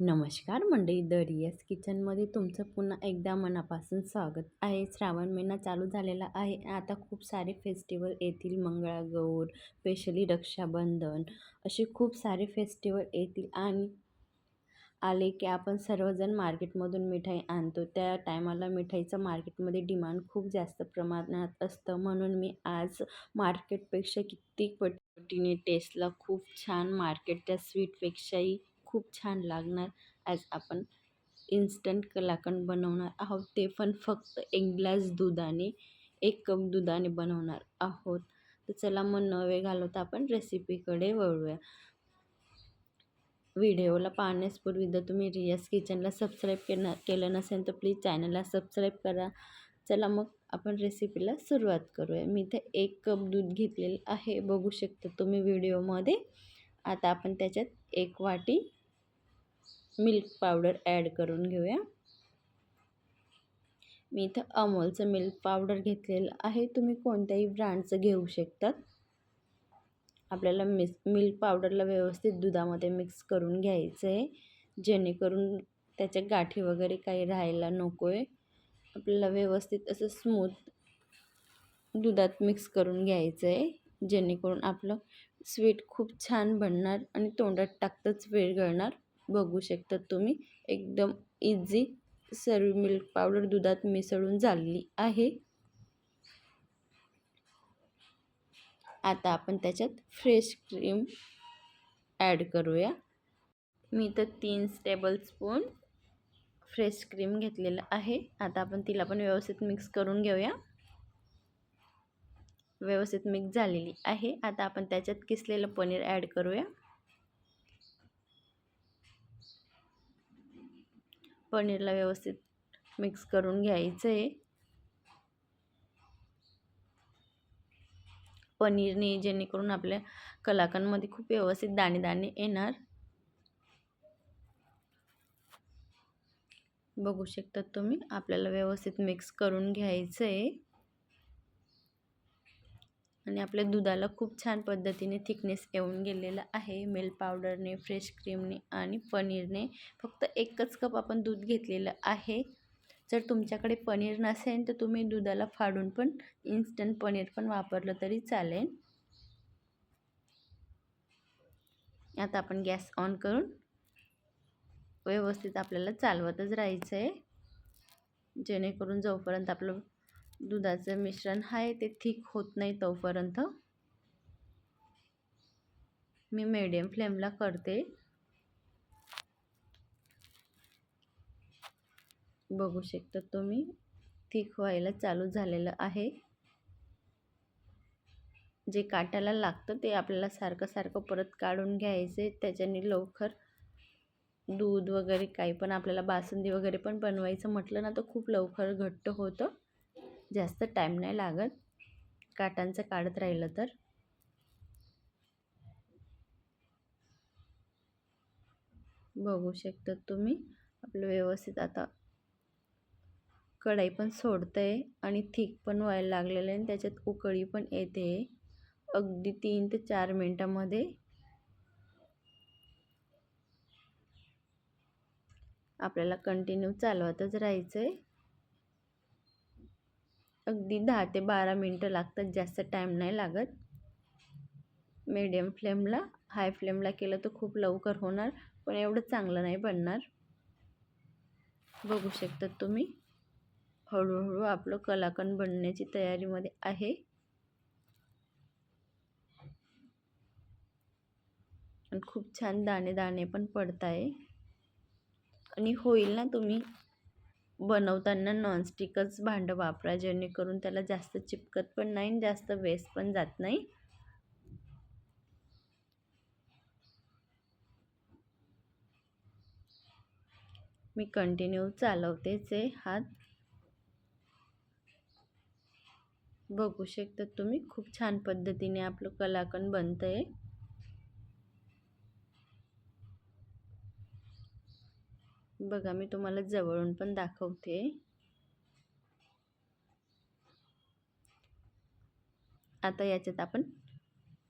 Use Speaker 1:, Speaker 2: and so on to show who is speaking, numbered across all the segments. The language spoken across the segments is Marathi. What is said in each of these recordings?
Speaker 1: नमस्कार मंडळी द रियस किचनमध्ये तुमचं पुन्हा एकदा मनापासून स्वागत आहे. श्रावण महिना चालू झालेला आहे. आता खूप सारे फेस्टिवल येतील. मंगळागौर स्पेशली रक्षाबंधन असे खूप सारे फेस्टिवल येतील. आणि आले की आपण सर्वजण मार्केटमधून मिठाई आणतो. त्या टायमाला मिठाईचं मार्केटमध्ये डिमांड खूप जास्त प्रमाणात असतं. म्हणून मी आज मार्केटपेक्षा कित्येक पटीने टेस्टला खूप छान मार्केटच्या स्वीटपेक्षाही खूप छान लागणार. आज आपण इन्स्टंट कलाकंद बनवणार आहोत. ते पण फक्त एक ग्लास दुधाने एक कप दुधाने बनवणार आहोत. तर चला मग न वेळ घालवता आपण रेसिपीकडे वळूया. व्हिडिओला पाहण्यासपूर्वी जर तुम्ही रियास किचनला सबस्क्राईब केलं केलं नसेल तर प्लीज चॅनलला सबस्क्राईब करा. चला मग आपण रेसिपीला सुरुवात करूया. मी इथे एक कप दूध घेतलेलं आहे. बघू शकता तुम्ही व्हिडिओमध्ये आता आपण त्याच्यात एक वाटी मिल्क पावडर ॲड करून घेऊया. मी इथं अमोलचं मिल्क पावडर घेतलेलं आहे. तुम्ही कोणत्याही ब्रँडचं घेऊ शकतात. आपल्याला मिस मिल्क पावडरला व्यवस्थित दुधामध्ये मिक्स करून घ्यायचं आहे जेणेकरून त्याच्या गाठी वगैरे काही राहायला नको आहे आपल्याला व्यवस्थित असं स्मूथ दुधात मिक्स करून घ्यायचं आहे जेणेकरून आपलं स्वीट खूप छान बनणार आणि तोंडात टाकताच वेळ गळणार बघू शकता तुम्ही. एकदम इझी सर्व मिल्क पावडर दुधात मिसळून झालेली आहे. आता आपण त्याच्यात फ्रेश क्रीम ॲड करूया. मी तर तीन टेबलस्पून फ्रेश क्रीम घेतलेलं आहे. आता आपण तिला पण व्यवस्थित मिक्स करून घेऊया. व्यवस्थित मिक्स झालेली आहे. आता आपण त्याच्यात किसलेलं पनीर ॲड करूया. पनीरला व्यवस्थित मिक्स करून घ्यायचं. आहे पनीरने जेणेकरून आपल्या कलाकांमध्ये खूप व्यवस्थित दाणे दाणे येणार. बघू शकतात तुम्ही आपल्याला व्यवस्थित मिक्स करून घ्यायचं. आहे आणि आपल्या दुधाला खूप छान पद्धतीने थिकनेस येऊन गेलेला आहे. मिल्क पावडरने फ्रेश क्रीमने आणि पनीरने फक्त एकच कप आपण दूध घेतलेलं आहे. जर तुमच्याकडे पनीर नसेल तर तुम्ही दुधाला फाडून पण इन्स्टंट पनीर पण वापरलं तरी चालेल. आता आपण गॅस ऑन करून व्यवस्थित आपल्याला चालवतच राहायचं आहे जेणेकरून जोपर्यंत आपलं दुधाचं मिश्रण आहे ते थिक होत नाही तोपर्यंत मी मीडियम फ्लेमला करते. बघू शकता तुम्ही थिक व्हायला चालू झालेलं आहे. जे काटाला लागतं ते आपल्याला सारखं सारखं परत काढून घ्यायचे त्याच्याने लवकर दूध वगैरे काही पण आपल्याला बासुंदी वगैरे पण बनवायचं म्हटलं ना तर खूप लवकर घट्ट होतं. जास्त टाईम नाही लागत. काटांचं काढत राहिलं तर. बघू शकता तुम्ही. आपलं व्यवस्थित आता कढाई पण सोडतंय आणि थिक पण व्हायला लागलेलं आहे आणि त्याच्यात उकळी पण येते. अगदी तीन ते चार मिनटामध्ये. आपल्याला कंटिन्यू चालवतच राहायचं आहे अगदी दहा ते बारा मिनटं लागतात जास्त टाईम नाही लागत. मीडियम फ्लेमला हाय फ्लेमला केलं तर खूप लवकर होणार पण एवढं चांगलं नाही बनणार. बघू शकतात तुम्ही. हळूहळू आपलं कलाकंद बनण्याची तयारीमध्ये आहे. आणि खूप छान दाणे दाणे पण पडत आहे आणि होईल ना तुम्ही? बनवताना नॉनस्टिकच भांडं वापरा जेणेकरून त्याला जास्त चिपकत पण नाही जास्त वेस्ट पण जात नाही. मी कंटिन्यू चालवतेच आहे हात. बघू शकता तुम्ही खूप छान पद्धतीने आपलं कलाकंद बनतं आहे बघा मी तुम्हाला जवळून पण दाखवते. आता याच्यात आपण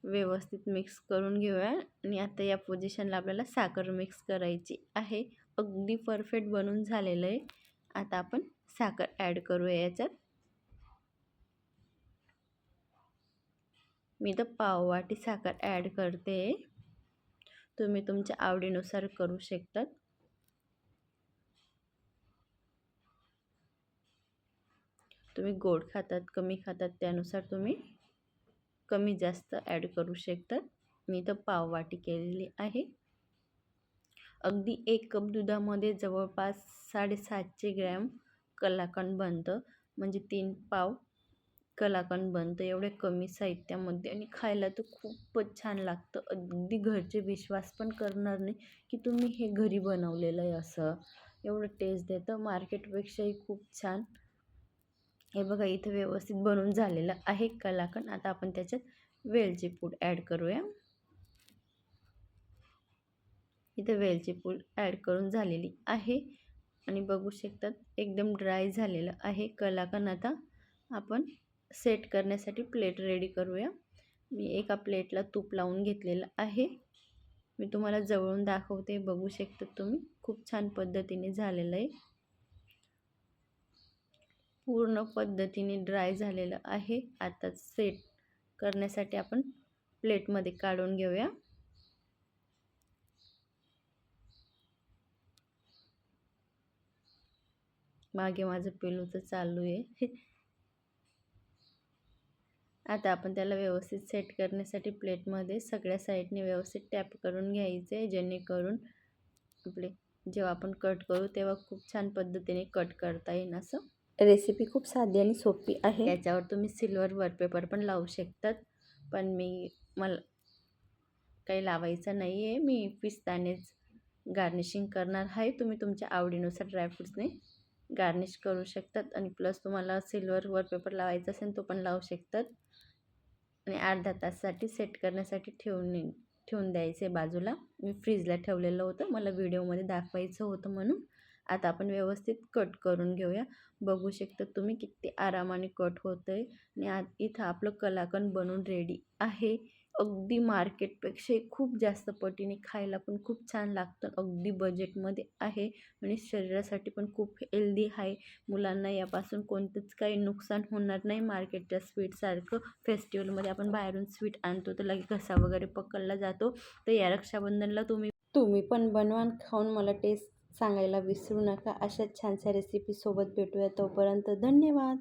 Speaker 1: व्यवस्थित मिक्स करून घेऊया. आणि आता या पोझिशनला आपल्याला साखर मिक्स करायची आहे. अगदी परफेक्ट बनून झालेलं आहे. आता आपण साखर ॲड करूया याच्यात. मी तर पाववाटी साखर ॲड करते. तुम्ही तुमच्या आवडीनुसार करू शकतात. तुम्ही गोड खातात कमी खातात त्यानुसार तुम्ही कमी जास्त ॲड करू शकतात मी तर पाववाटी केलेली आहे. अगदी एक कप दुधामध्ये जवळपास साडेसातशे ग्रॅम कलाकंद बनतं. म्हणजे तीन पाव कलाकंद बनतं. एवढ्या कमी साहित्यामध्ये आणि खायला तर खूपच छान लागतं. अगदी घरचे विश्वास पण करणार नाही की तुम्ही हे घरी बनवलेलं आहे असं. एवढं टेस्ट देतं. मार्केटपेक्षाही खूप छान. हे बघा इथं व्यवस्थित बनवून झालेलं आहे कलाकंद. आता आपण त्याच्यात वेलची पूड ॲड करूया. इथं वेलची पूड ॲड करून झालेली आहे. आणि बघू शकतात एकदम ड्राय झालेलं आहे कलाकंद. आता आपण सेट करण्यासाठी प्लेट रेडी करूया. मी एका प्लेटला तूप लावून घेतलेलं आहे. मी तुम्हाला जवळून दाखवते बघू शकतात तुम्ही. खूप छान पद्धतीने झालेलं आहे. पूर्ण पद्धतीने ड्राय झालेलं आहे. आता सेट करण्यासाठी आपण प्लेटमध्ये काढून घेऊया. मागे माझं पेलूचं चालू आहे. आता आपण त्याला व्यवस्थित सेट करण्यासाठी प्लेटमध्ये सगळ्या साईडने व्यवस्थित टॅप करून घ्यायचे आहे जेणेकरून आपले जेव्हा आपण कट करू तेव्हा खूप छान पद्धतीने कट करता येईल असं. रेसिपी खूप साधी आणि सोपी आहे. याच्यावर तुम्ही सिल्वर वॉलपेपर पण लावू शकतात. पण मी मला काही लावायचं नाही आहे मी पिस्तानेच गार्निशिंग करणार आहे. तुम्ही तुमच्या आवडीनुसार ड्रायफ्रूट्सने गार्निश करू शकतात. आणि प्लस तुम्हाला सिल्वर वॉलपेपर लावायचा असेल तो पण लावू शकतात. आणि अर्धा तासासाठी सेट करण्यासाठी ठेवून ठेवून द्यायचे बाजूला. मी फ्रीजला ठेवलेलं होतं. मला व्हिडिओमध्ये दाखवायचं होतं म्हणून. आता आपण व्यवस्थित कट करून घेऊया. बघू शकता तुम्ही किती आरामाने कट होतं आहे आणि इथं आपलं कलाकंद बनून रेडी आहे. अगदी मार्केटपेक्षाही खूप जास्त पटीने खायला पण खूप छान लागतं. अगदी बजेटमध्ये आहे आणि शरीरासाठी पण खूप हेल्दी आहे. मुलांना यापासून कोणतंच काही नुकसान होणार नाही. मार्केटच्या स्वीटसारखं फेस्टिवलमध्ये आपण बाहेरून स्वीट आणतो तर लगेच घसा वगैरे पकडला जातो. तर या रक्षाबंधनला तुम्ही तुम्ही पण बनवा खाऊन मला टेस्ट सांगायला विसरू नका. अशाच छानशा रेसिपीसोबत भेटूया तोपर्यंत धन्यवाद.